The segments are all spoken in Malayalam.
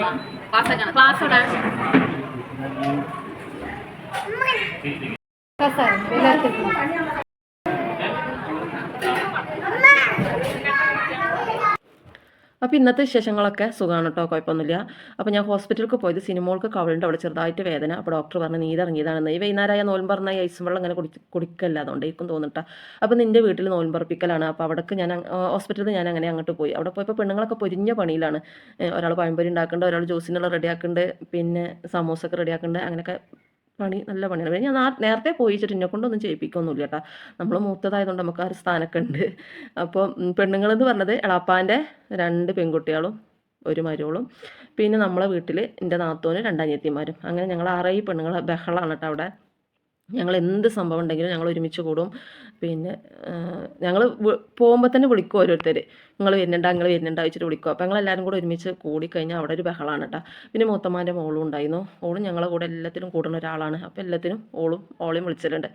Kasar, kasar. Kasar. അപ്പോൾ ഇന്നത്തെ വിശേഷങ്ങളൊക്കെ സുഖമാണ് കേട്ടോ കുഴപ്പമൊന്നുമില്ല അപ്പോൾ ഞാൻ ഹോസ്പിറ്റലിൽ പോയത് സിനിമകൾക്ക് കവളുണ്ട് അവിടെ ചെറുതായിട്ട് വേദന. അപ്പോൾ ഡോക്ടർ പറഞ്ഞ് നീരിറങ്ങിയതാണെന്ന് ഈ വൈകുന്നേരമായ നോൽമ്പ് പറഞ്ഞാൽ ഈ ഐസും വെള്ളം അങ്ങനെ കുടി കുടിക്കല്ല അതുകൊണ്ട് അതുകൊണ്ടേക്കും തോന്നിട്ട. അപ്പോൾ നിന്റെ വീട്ടിൽ നോൽമ്പറപ്പിക്കലാണ് അപ്പോൾ അവിടേക്ക് ഞാൻ ഹോസ്പിറ്റലിൽ ഞാൻ അങ്ങനെ അങ്ങോട്ട് പോയി. അവിടെ പോയപ്പോൾ പെണ്ണുങ്ങളൊക്കെ പൊരിഞ്ഞ പണിയിലാണ്. ഒരാൾ പഴംപൊരി ഉണ്ടാക്കുന്നുണ്ട് ഒരാൾ ജ്യൂസിനുള്ള റെഡിയാക്കുന്നുണ്ട് പിന്നെ സമൂസൊക്കെ റെഡിയാക്കുന്നുണ്ട് അങ്ങനെയൊക്കെ പണി നല്ല പണിയാണ്. പിന്നെ ഞാൻ നേരത്തെ പോയിച്ചിട്ട് എന്നെ കൊണ്ടൊന്നും ചെയ്യിപ്പിക്കൊന്നുമില്ല കേട്ടോ. നമ്മൾ മൂത്തതായതുകൊണ്ട് നമുക്ക് ആ ഒരു സ്ഥാനമൊക്കെ ഉണ്ട് അപ്പോൾ പെണ്ണുങ്ങളെന്ന് പറഞ്ഞത് എളാപ്പാന്റെ രണ്ട് പെൺകുട്ടികളും ഒരു മരുവളും പിന്നെ നമ്മളെ വീട്ടിൽ എന്റെ നാത്തോന് രണ്ടനിയത്തിമാരും. അങ്ങനെ ഞങ്ങൾ ആറേ പെണ്ണുങ്ങളെ ബഹളമാണ് കേട്ടോ അവിടെ. ഞങ്ങൾ എന്ത് സംഭവം ഉണ്ടെങ്കിലും ഞങ്ങൾ ഒരുമിച്ച് കൂടും. പിന്നെ ഞങ്ങൾ പോകുമ്പോൾ തന്നെ വിളിക്കും ഓരോരുത്തർ നിങ്ങൾ വരുന്നുണ്ട? നിങ്ങൾ വരുന്നുണ്ട്? വെച്ചിട്ട് വിളിക്കും. അപ്പോൾ ഞങ്ങളെല്ലാവരും കൂടെ ഒരുമിച്ച് കൂടിക്കഴിഞ്ഞാൽ അവിടെ ഒരു ബഹളമാണ് കേട്ടോ പിന്നെ മൂത്തമ്മാന്റെ മോളും ഉണ്ടായിരുന്നു. ഓളും ഞങ്ങളെ കൂടെ എല്ലാത്തിനും കൂടുന്ന ഒരാളാണ്. അപ്പോൾ എല്ലാത്തിനും ഓളും ഓളെയും വിളിച്ചിട്ടുണ്ട്.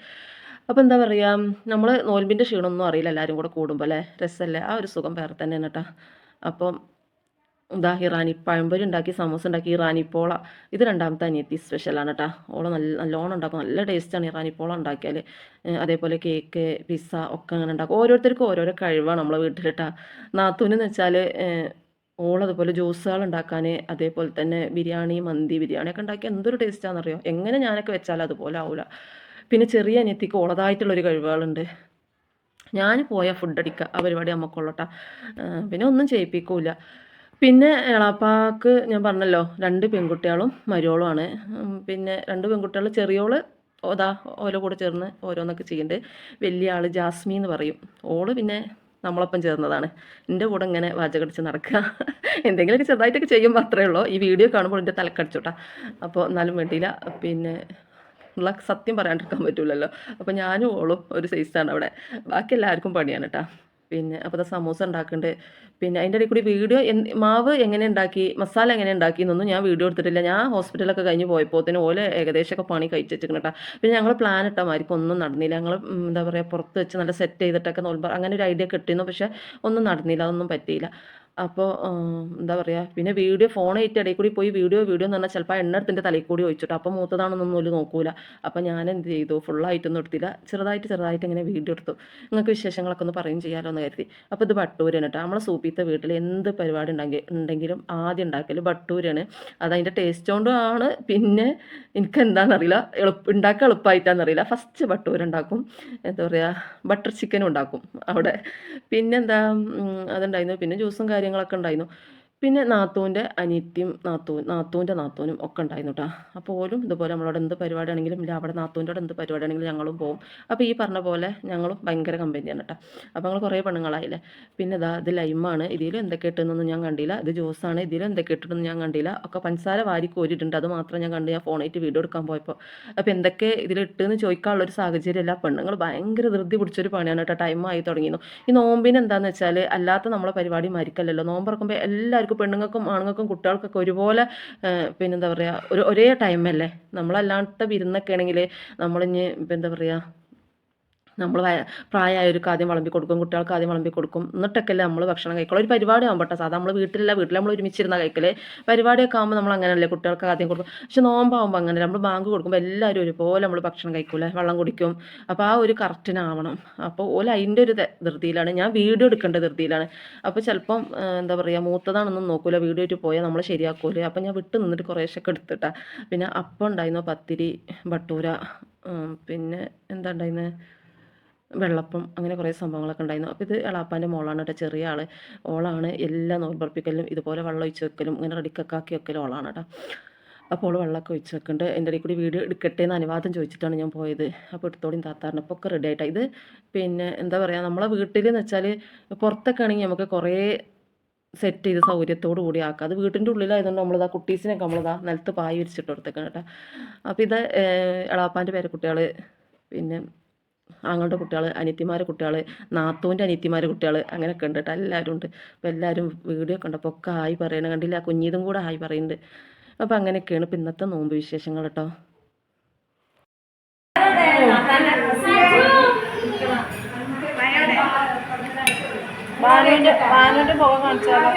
അപ്പോൾ എന്താ പറയുക നമ്മൾ നോൽമ്പിന്റെ ക്ഷീണമൊന്നും അറിയില്ല എല്ലാവരും കൂടെ കൂടുമ്പോൾ അല്ലേ രസമല്ലേ ആ ഒരു സുഖം വേറെ തന്നെയാണ് കേട്ടോ അപ്പം ഇതാ ഇറാനി പഴംപൊരി ഉണ്ടാക്കി സമൂസ ഉണ്ടാക്കി ഇറാനിപ്പോള പോള ഇത് രണ്ടാമത്തെ അനിയത്തി സ്പെഷ്യലാണ് കേട്ടോ ഓള നല്ല നല്ലോണം ഉണ്ടാക്കും. നല്ല ടേസ്റ്റാണ് ഇറാനിപ്പോള പോള ഉണ്ടാക്കിയാൽ അതേപോലെ കേക്ക് പിസ്സ ഒക്കെ അങ്ങനെ ഉണ്ടാക്കും. ഓരോരുത്തർക്കും ഓരോരോ കഴിവാണ് നമ്മളെ വീട്ടിൽ കേട്ടോ നാത്തൂനെന്ന് വെച്ചാൽ ഓളതുപോലെ ജ്യൂസുകൾ ഉണ്ടാക്കാൻ അതേപോലെ തന്നെ ബിരിയാണി മന്തി ബിരിയാണി ഒക്കെ ഉണ്ടാക്കി എന്തൊരു ടേസ്റ്റാണെന്നറിയോ എങ്ങനെ ഞാനൊക്കെ വെച്ചാൽ അതുപോലെ ആവില്ല പിന്നെ ചെറിയ അനിയത്തിക്ക് ഓളതായിട്ടുള്ളൊരു കഴിവുകളുണ്ട്. ഞാൻ പോയാൽ ഫുഡ് അടിക്കുക ആ പരിപാടി നമുക്കുള്ളട്ടാ പിന്നെ ഒന്നും ചെയ്യിപ്പിക്കൂല. പിന്നെ എളാപ്പാക്ക് ഞാൻ പറഞ്ഞല്ലോ രണ്ട് പെൺകുട്ടികളും മരുവളുമാണ് പിന്നെ രണ്ട് പെൺകുട്ടികൾ ചെറിയോൾ ഓതാ ഓരോ കൂടെ ചേർന്ന് ഓരോന്നൊക്കെ ചെയ്യുന്നുണ്ട് വലിയ ആൾ ജാസ്മി എന്ന് പറയും. ഓൾ പിന്നെ നമ്മളൊപ്പം ചേർന്നതാണ്. എന്റെ കൂടെ ഇങ്ങനെ വാചകടിച്ച് നടക്കുക. എന്തെങ്കിലുമൊക്കെ ചെറുതായിട്ടൊക്കെ ചെയ്യും മാത്രമേ ഉള്ളൂ. ഈ വീഡിയോ കാണുമ്പോൾ എന്റെ തലക്കടിച്ചോട്ടാ. അപ്പോൾ എന്നാലും വേണ്ടിയില്ല. പിന്നെ ഉള്ള സത്യം പറയാണ്ടിരിക്കാൻ പറ്റില്ലല്ലോ അപ്പോൾ ഞാനും ഓളും ഒരു സൈസാണ് അവിടെ. ബാക്കി എല്ലാവർക്കും പണിയാണ് കേട്ടോ. പിന്നെ അപ്പോൾ അത് സമൂസ ഉണ്ടാക്കുന്നുണ്ട് പിന്നെ അതിന്റെ ഇടയിൽ കൂടി വീഡിയോ മാവ് എങ്ങനെ ഉണ്ടാക്കി മസാല എങ്ങനെ ഉണ്ടാക്കി എന്നൊന്നും ഞാൻ വീഡിയോ എടുത്തിട്ടില്ല. ഞാൻ ഹോസ്പിറ്റലൊക്കെ കഴിഞ്ഞ് പോയപ്പോത്തിന് ഓലെ ഏകദേശമൊക്കെ പണി കഴിച്ചിട്ടുണ്ട് കേട്ടോ പിന്നെ ഞങ്ങൾ പ്ലാൻ ഇട്ട മാതിരിക്ക് ഒന്നും നടന്നില്ല. ഞങ്ങൾ എന്താ പറയുക പുറത്ത് വെച്ച് നല്ല സെറ്റ് ചെയ്തിട്ടൊക്കെ നോൽമ്പ അങ്ങനെ ഒരു ഐഡിയ കിട്ടിയിരുന്നു പക്ഷേ ഒന്നും നടന്നില്ല അതൊന്നും പറ്റിയില്ല. അപ്പോൾ എന്താ പറയുക പിന്നെ വീഡിയോ ഫോൺ ഏറ്റ ഇടയിൽ കൂടി പോയി വീഡിയോ വീഡിയോ എന്ന് പറഞ്ഞാൽ ചിലപ്പോൾ എണ്ണത്തിന്റെ തലയിൽ കൂടി ഒഴിച്ചിട്ട്. അപ്പോൾ മൂത്തതാണെന്നൊന്നും ഒരു നോക്കൂല. അപ്പോൾ ഞാൻ എന്ത് ചെയ്തു? ഫുള്ളായിട്ടൊന്നും എടുത്തില്ല. ചെറുതായിട്ട് ചെറുതായിട്ട് ഇങ്ങനെ വീഡിയോ എടുത്തു. നിങ്ങൾക്ക് വിശേഷങ്ങളൊക്കെ ഒന്ന് പറയും ചെയ്യാമല്ലോ എന്ന് കരുതി. അപ്പോൾ ഇത് ബട്ടൂരാണ് കേട്ടോ. നമ്മളെ സൂപ്പിത്തെ വീട്ടിൽ എന്ത് പരിപാടി ഉണ്ടെങ്കിൽ ഉണ്ടെങ്കിലും ആദ്യം ഉണ്ടാക്കൽ ബട്ടൂരാണ്. അതതിന്റെ ടേസ്റ്റ് കൊണ്ടും ആണ്. പിന്നെ എനിക്ക് എന്താണെന്നറിയില്ല എളുപ്പം ഉണ്ടാക്കാൻ എളുപ്പമായിട്ടാണെന്നറിയില്ല ഫസ്റ്റ് ബട്ടൂര ഉണ്ടാക്കും. എന്താ പറയുക ബട്ടർ ചിക്കനും ഉണ്ടാക്കും അവിടെ. പിന്നെന്താ അതുണ്ടായിരുന്നു. പിന്നെ ജ്യൂസും കാര്യങ്ങളൊക്കെ ഉണ്ടായിരുന്നു. പിന്നെ നാത്തൂന്റെ അനിയത്തിയും നാത്തൂൻ നാത്തൂന്റെ നാത്തൂനും ഒക്കെ ഉണ്ടായിരുന്നു കേട്ടോ അപ്പോൾ ഓലും ഇതുപോലെ നമ്മളോട് എന്ത് പരിപാടി ആണെങ്കിലും ഇല്ല അവിടെ നാത്തൂന്റെ അവിടെ എന്ത് പരിപാടി ആണെങ്കിലും ഞങ്ങളും പോകും അപ്പോൾ ഈ പറഞ്ഞ പോലെ ഞങ്ങളും ഭയങ്കര കമ്പനിയാണ് കേട്ടോ അപ്പോൾ ഞങ്ങൾ കുറേ പെണ്ണുങ്ങളായില്ലേ. പിന്നെ ഇതാ ഇത് ലൈമാണ്. ഇതിലും എന്തൊക്കെ ഇട്ടുന്നൊന്നും ഞാൻ കണ്ടില്ല. ഇത് ജ്യൂസാണ്. ഇതിലും എന്തൊക്കെ ഇട്ടിട്ടൊന്നും ഞാൻ കണ്ടില്ല. ഒക്കെ പഞ്ചസാര വാരി കോരിയിട്ടുണ്ട്. അത് മാത്രം ഞാൻ കണ്ടു ഞാൻ ഫോണായിട്ട് വീഡിയോ എടുക്കാൻ പോയപ്പോൾ അപ്പോൾ എന്തൊക്കെ ഇതിലിട്ടെന്ന് ചോദിക്കാനുള്ള ഒരു സാഹചര്യമല്ല പെണ്ണുങ്ങൾ ഭയങ്കര ധൃതി പിടിച്ചൊരു പണിയാണ് കേട്ടോ ടൈം ആയി തുടങ്ങിയിരുന്നു ഈ നോമ്പിന് എന്താണെന്ന് വെച്ചാൽ അല്ലാത്ത നമ്മളെ പരിപാടി മരിക്കല്ലല്ലോ. നോമ്പ് ഇറക്കുമ്പോൾ എല്ലാവർക്കും പെണ്ണുങ്ങൾക്കും ആണുങ്ങൾക്കും കുട്ടികൾക്കൊക്കെ ഒരുപോലെ പിന്നെന്താ പറയുക ഒരു ഒരേ ടൈമല്ലേ നമ്മളല്ലാത്ത വിരുന്നൊക്കെ ആണെങ്കിൽ നമ്മളിഞ്ഞ് ഇപ്പം എന്താ പറയുക നമ്മൾ പ്രായമായവർക്ക് ആദ്യം വിളമ്പി കൊടുക്കും കുട്ടികൾക്ക് ആദ്യം വിളമ്പി കൊടുക്കും എന്നിട്ടൊക്കെയല്ലേ നമ്മൾ ഭക്ഷണം കഴിക്കുള്ളൂ. ഒരു പരിപാടി ആകുമ്പോട്ടെ സാധാ നമ്മൾ വീട്ടിലല്ല വീട്ടിൽ നമ്മൾ ഒരുമിച്ചിരുന്ന കഴിക്കൽ. പരിപാടിയൊക്കെ ആകുമ്പോൾ നമ്മൾ അങ്ങനെയല്ലേ കുട്ടികൾക്ക് ആദ്യം കൊടുക്കും. പക്ഷെ നോമ്പാകുമ്പോൾ അങ്ങനെ നമ്മൾ ബാങ്ക് കൊടുക്കുമ്പോൾ എല്ലാവരും ഒരുപോലെ നമ്മൾ ഭക്ഷണം കഴിക്കൂലേ? വെള്ളം കുടിക്കും. അപ്പോൾ ആ ഒരു കറക്റ്റിനാവണം. അപ്പോൾ ഓല അതിന്റെ ഒരു ധൃതിയിലാണ്. ഞാൻ വീഡിയോ എടുക്കേണ്ട ധൃതിയിലാണ്. അപ്പോൾ ചിലപ്പം എന്താ പറയുക മൂത്തതാണെന്നും നോക്കൂല. വീഡിയോ ആയിട്ട് പോയാൽ നമ്മൾ ശരിയാക്കൂല? അപ്പോൾ ഞാൻ വിട്ട് നിന്നിട്ട് കുറേശ്ശൊക്കെ എടുത്തിട്ടാ. പിന്നെ അപ്പം ഉണ്ടായിരുന്നു പത്തിരി ബട്ടൂര പിന്നെ എന്താ ഉണ്ടായിരുന്നത് വെള്ളപ്പം അങ്ങനെ കുറേ സംഭവങ്ങളൊക്കെ ഉണ്ടായിരുന്നു. അപ്പോൾ ഇത് എളാപ്പാന്റെ മോളാണ് കേട്ടോ ചെറിയ ആൾ ഓളാണ് എല്ലാ നോമ്പറപ്പിക്കലും ഇതുപോലെ വെള്ളം ഒഴിച്ച് വെക്കലും ഇങ്ങനെ റെഡിക്കൊക്കെ ആക്കി വെക്കലും ഓളാണ് കേട്ടോ. അപ്പോൾ ഓൾ വെള്ളമൊക്കെ ഒഴിച്ച് വെക്കുന്നുണ്ട് എന്റെ ഇടയിൽ കൂടി വീട് എടുക്കട്ടെ എന്ന് അനുവാദം ചോദിച്ചിട്ടാണ് ഞാൻ പോയത്. അപ്പോൾ എടുത്തോളിയും താത്താറിന് അപ്പോൾ ഒക്കെ റെഡി ആയിട്ടാണ് ഇത് പിന്നെ എന്താ പറയുക നമ്മളെ വീട്ടിൽ എന്ന് വെച്ചാൽ പുറത്തൊക്കെ ആണെങ്കിൽ നമുക്ക് കുറേ സെറ്റ് ചെയ്ത് സൗകര്യത്തോടു കൂടി ആക്കാം. അത് വീട്ടിന്റെ ഉള്ളിലായതുകൊണ്ട് നമ്മളിതാ കുട്ടീസിനൊക്കെ നമ്മളിതാ നിലത്ത് പായി വിരിച്ചിട്ട് കൊടുത്തേക്കാണ് കേട്ടോ. അപ്പോൾ ഇത് എളാപ്പാന്റെ പേരക്കുട്ടികൾ പിന്നെ ആങ്ങളുടെ കുട്ടികൾ അനിയത്തിമാരെ കുട്ടികൾ നാത്തൂന്റെ അനിയത്തിമാരെ കുട്ടികൾ അങ്ങനെയൊക്കെ ഉണ്ട് കേട്ടോ എല്ലാവരും ഉണ്ട്. അപ്പോൾ എല്ലാവരും വീഡിയോ കണ്ടപ്പോൾ ഒക്കെ ആയി പറയണ കണ്ടില്ല ആ കുഞ്ഞിതും കൂടെ ആയി പറയുന്നുണ്ട്. അപ്പോൾ അങ്ങനെയൊക്കെയാണ് ഇപ്പം ഇന്നത്തെ നോമ്പ് വിശേഷങ്ങൾ കേട്ടോ. മുഖം കാണിച്ചാലോ?